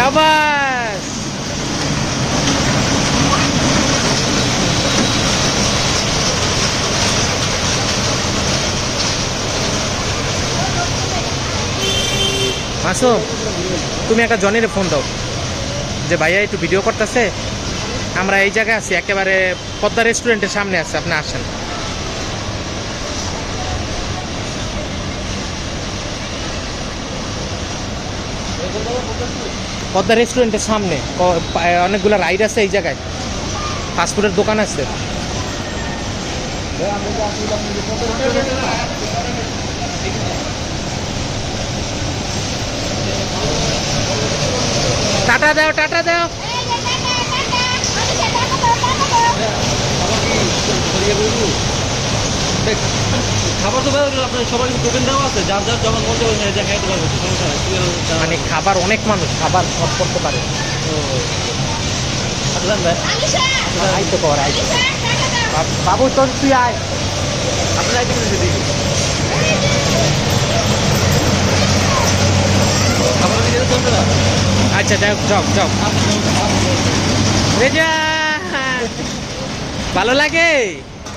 সাবাস মাসুম তুমি একটা জনের ফোন দাও। যে ভাইয়া একটু ভিডিও করতেছে, আমরা এই জায়গায় আছি, একেবারে পদ্মা রেস্টুরেন্টের সামনে আছে, আপনি আসেন। পদ্মা রেস্টুরেন্টের সামনে। অনেকগুলো রাইড আছে এই জায়গায়। ফাস্টফুডের দোকান আছে। টাটা দাও টাটা দাও। খাবার তো আপনার টোকেন দেওয়া আছে। যার খাইতে পারবে সমস্যা মানে খাবার অনেক মানুষ খাবার সব করতে পারে। ও। আচ্ছা কর আইতে বাবু তোর তুই আয়। আচ্ছা যাও যাও। রেজা! ভালো লাগে?